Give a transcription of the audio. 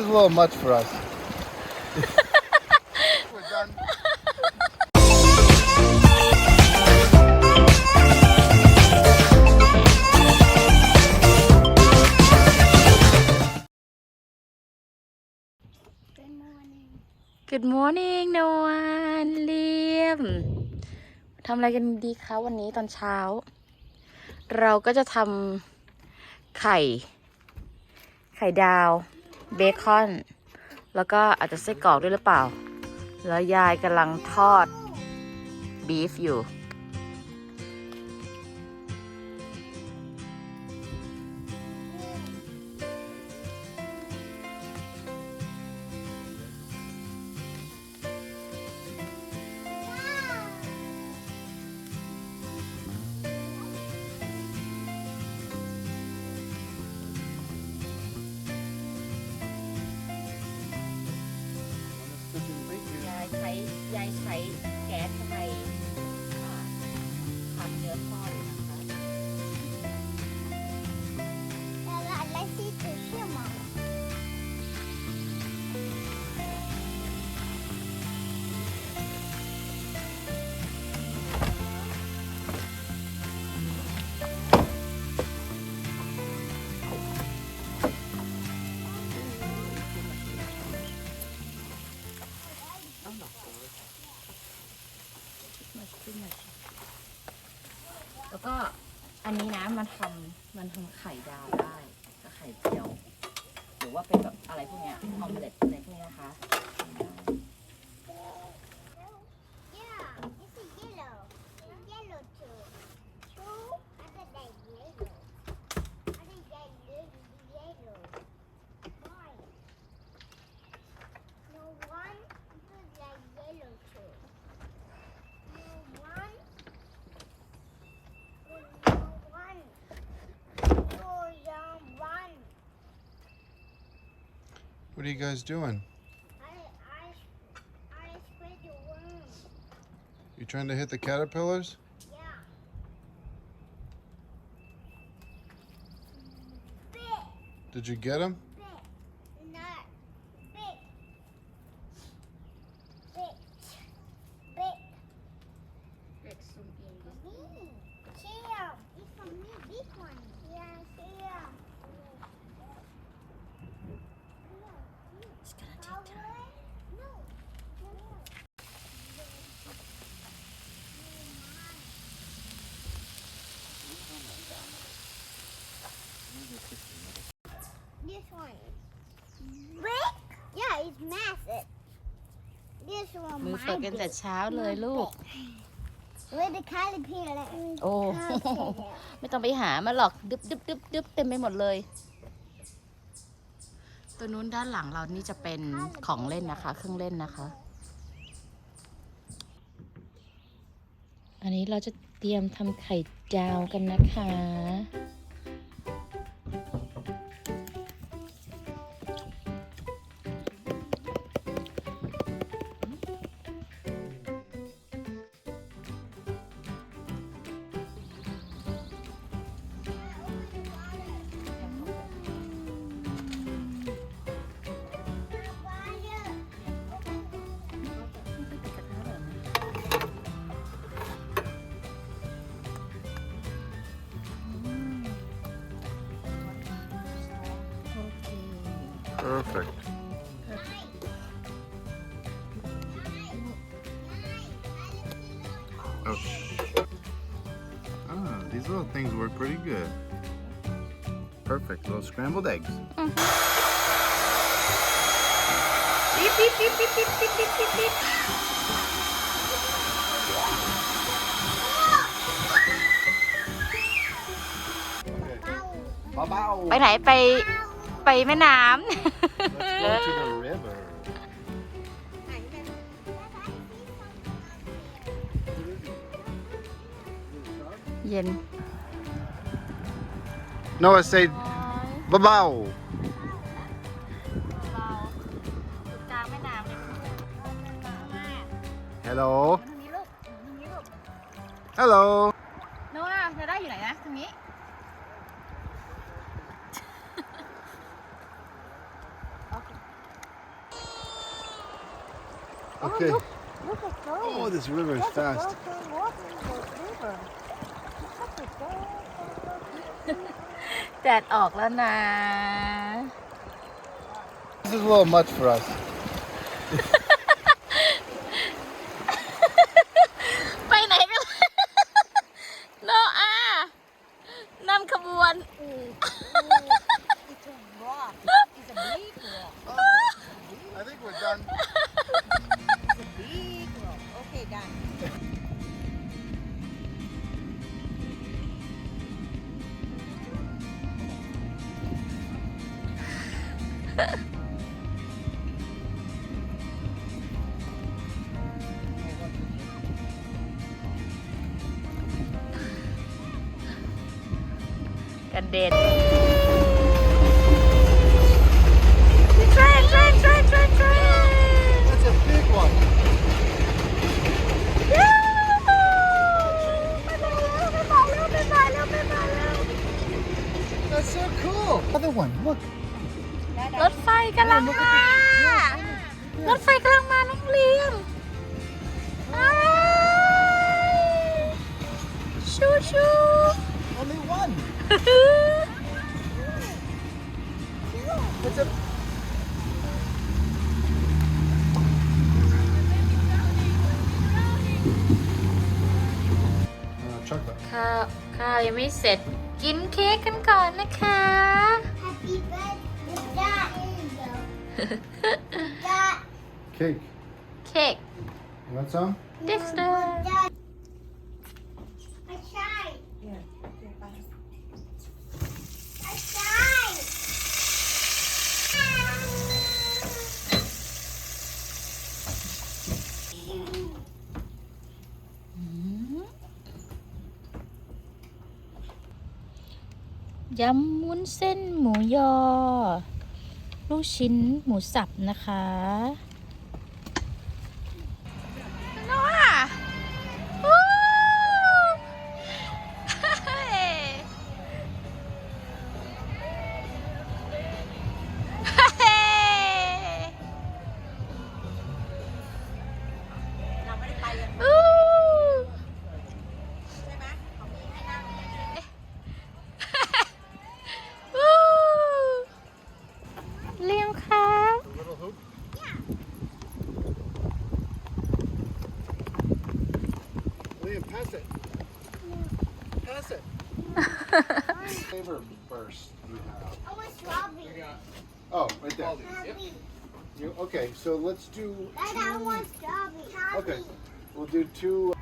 is a little much for us. We're done. Good morning. Good morning นวลเลียมทำอะไรกันดีคะวันนี้ตอนเช้า เราก็จะทำไข่ ไข่ดาว เบคอน แล้วก็อาจจะไส้กรอกด้วยหรือเปล่า แล้วยายกำลังทอดบีฟอยู่ ใช้ยายใช้แก๊สไฟทำเนื้อทอด อันนี้นะมันทำมันทำไข่ดาวได้กับไข่เจียว หรือว่าเป็นแบบอะไรพวกเนี้ยออมเล็ตอะไรพวกเนี้ยนะคะ What are you guys doing? I, I, the worm. You trying to hit the caterpillars? Yeah. Did you get them? มือ my ฝึกกันแต่ big. เช้าเลยลูก Where the caterpillar? โอ้ Caterpillar. ไม่ต้องไปหามาหรอกดึบดึบดึบดึบเต็มไปหมดเลย ตัวนู้นด้านหลังเรานี่จะเป็นของเล่นนะคะ เครื่องเล่นนะคะ อันนี้เราจะเตรียมทำไข่ดาวกันนะคะ Perfect. Oh. Ah, these little things work pretty good. Perfect. Little scrambled eggs. ปิ๊บปิ๊บปิ๊บปิ๊บปิ๊บปิ๊บปิ๊บปิ๊บปิ๊บ Bow ไปไหนไป ไปแม่น้ Let's go to the river. ำเย็น Noah, say bow. เบาๆกลางแม่น้ำเลย Hello. ทางนี้ลูกทางนี้ลูก Hello. โน้าจะได้อยู่ไหนนะทางนี้ Okay. look, look at those. Oh, this river is Look at fast. those are walking the river. Look at those. แดดออกแล้วนะ This is a little much for us. ไปไหนกัน โนอานำขบวน It's a rock. It's a big rock. I think we're done. กันเด็นเทรนเทรนเทรนเทรนเทรน That's a big one. ไปมาแล้วไปมาแล้วไปมาแล้วไปมาแล้ว That's so cool. Other one. Look. รถไฟกำลังมารถไฟกำลังมาน้องเลียมอ้ายชูชู Only one. It's a. Uh, chocolate. ข้าวข้าวยังไม่เสร็จกินเค้กกันก่อนนะคะ Happy birthday, Dad. Dad. Cake. เค้ก You want some? เด็กสเตอร์ Dad. I tried. I tried. ยำวุ้นเส้นหมูยอ ลูกชิ้นหมูสับนะคะ pass it. Pass it. Flavor burst you have. I want strawberry. Oh, right there. Strawberry. You, okay, so let's do Dad, I two. want strawberry. Okay, we'll do two